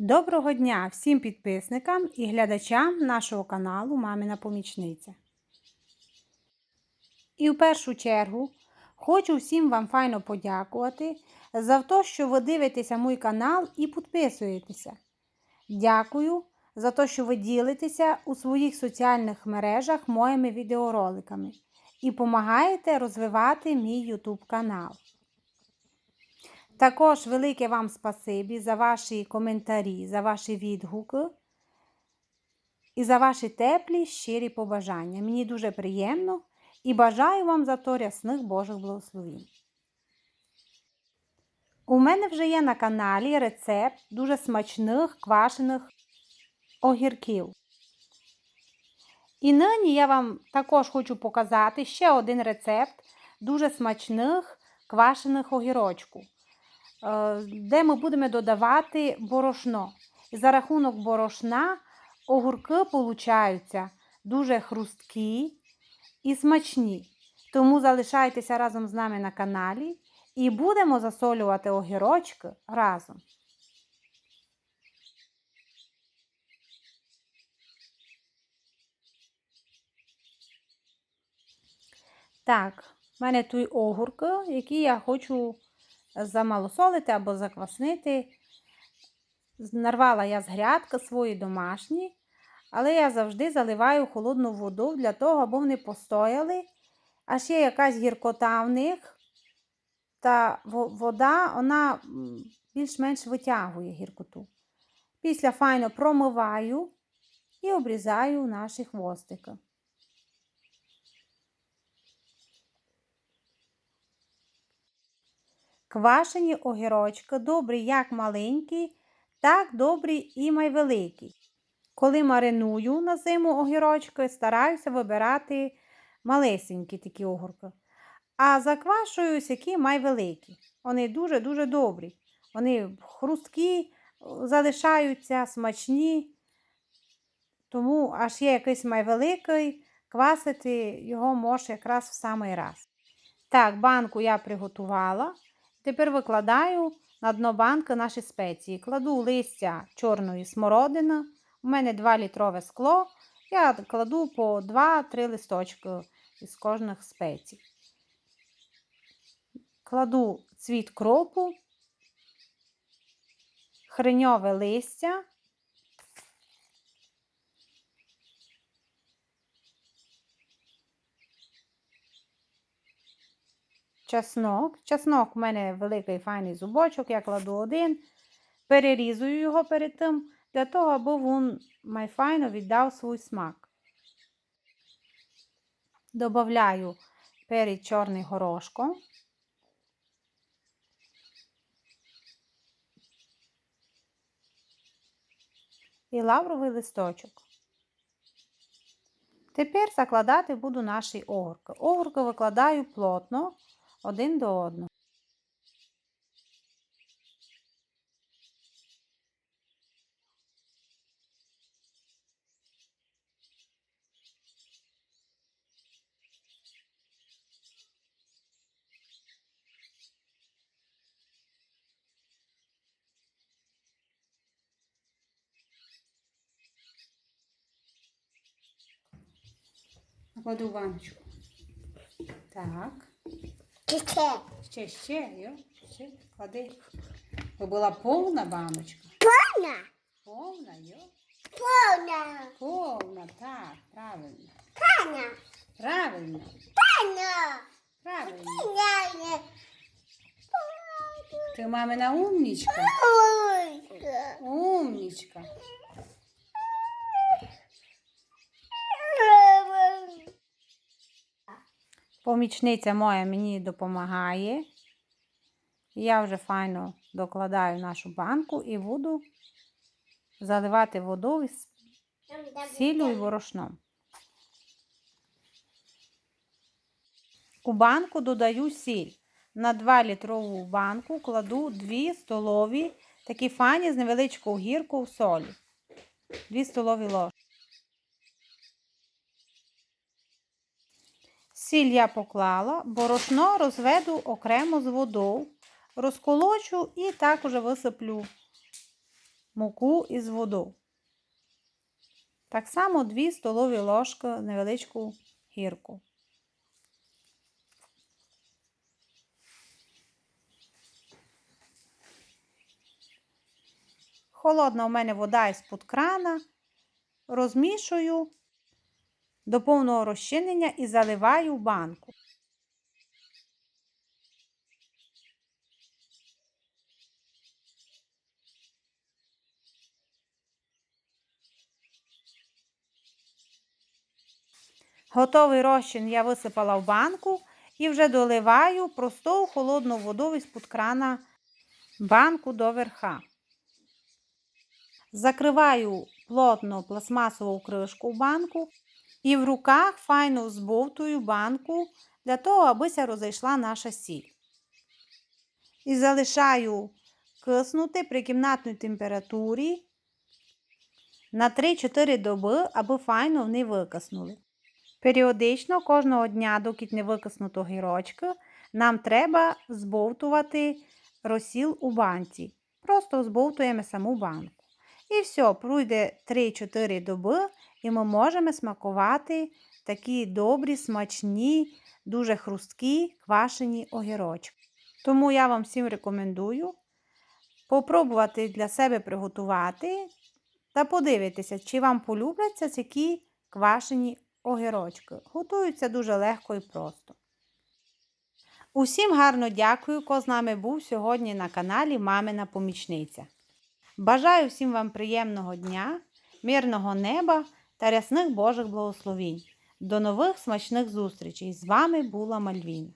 Доброго дня всім підписникам і глядачам нашого каналу Мамина Помічниця. І в першу чергу хочу всім вам файно подякувати за те, що ви дивитеся мій канал і підписуєтеся. Дякую за те, що ви ділитеся у своїх соціальних мережах моїми відеороликами і допомагаєте розвивати мій YouTube канал. Також велике вам спасибі за ваші коментарі, за ваші відгуки і за ваші теплі, щирі побажання. Мені дуже приємно і бажаю вам за то рясних Божих благословень. У мене вже є на каналі рецепт дуже смачних квашених огірків. І нині я вам також хочу показати ще один рецепт дуже смачних квашених огірочків де ми будемо додавати борошно. І за рахунок борошна огурки получаються дуже хрусткі і смачні. Тому залишайтеся разом з нами на каналі і будемо засолювати огірочки разом. Так, в мене тут огурки, які я хочу замалосолити або закваснити. Нарвала я з грядки свої домашні, але я завжди заливаю холодну воду для того, аби вони постояли. А ще якась гіркота в них. Та вода вона більш-менш витягує гіркоту. Після файно промиваю і обрізаю наші хвостики. Квашені огірочки добрі як маленькі, так добрі і майвеликі. Коли мариную на зиму огірочки, стараюся вибирати малесенькі такі огірки. А заквашуюсь, які майвеликі. Вони дуже-дуже добрі. Вони хрусткі, залишаються смачні. Тому аж є якийсь майвеликий, квасити його може якраз в самий раз. Так, банку я приготувала. Тепер викладаю на дно банки наші спеції. Кладу листя чорної смородини. У мене 2 літрове скло. Я кладу по 2-3 листочки із кожних спецій. Кладу цвіт кропу, хреньове листя. Чеснок. Чеснок у мене великий файний зубочок, я кладу один, перерізую його перед тим, для того, аби він майфайно віддав свій смак. Добавляю перед чорний горошком. І лавровий листочок. Тепер закладати буду наші огурки. Огурки викладаю плотно, один до одного. Кладу баночку. Так. Ще. Ще, ще, йо, ще, клади. То була повна баночка. Повна. Повна, йо. Повна. Повна, так, правильно. Повна. Правильно, Повна. правильно. Повна. Ти мамина умнічка. Ой. Умнічка. Помічниця моя мені допомагає. Я вже файно докладаю нашу банку і буду заливати воду із сіллю і борошном. У банку додаю сіль. На 2 літрову банку кладу 2 столові, такі фані з невеличкою гіркою солі. 2 столові ложки. Сіль я поклала, борошно розведу окремо з водою, розколочу і так уже висиплю муку із воду. Так само 2 столові ложки невеличку гірку. Холодна у мене вода із-под крана. Розмішую до повного розчинення і заливаю в банку. Готовий розчин я висипала в банку і вже доливаю просту холодну воду із-під крана банку до верха. Закриваю плотно пластмасову кришку в банку і в руках файно збовтую банку для того, аби розійшла наша сіль. І залишаю киснути при кімнатній температурі на 3-4 доби, аби файно вони викиснули. Періодично кожного дня, доки не викиснуть огірочки, нам треба збовтувати розсіл у банці. Просто збовтуємо саму банку. І все, пройде 3-4 доби, і ми можемо смакувати такі добрі, смачні, дуже хрусткі квашені огірочки. Тому я вам всім рекомендую попробувати для себе приготувати та подивитися, чи вам полюбляться такі квашені огірочки. Готуються дуже легко і просто. Усім гарно дякую, хто з нами був сьогодні на каналі Мамина Помічниця. Бажаю всім вам приємного дня, мирного неба та рясних Божих благословінь. До нових смачних зустрічей! З вами була Мальвіна.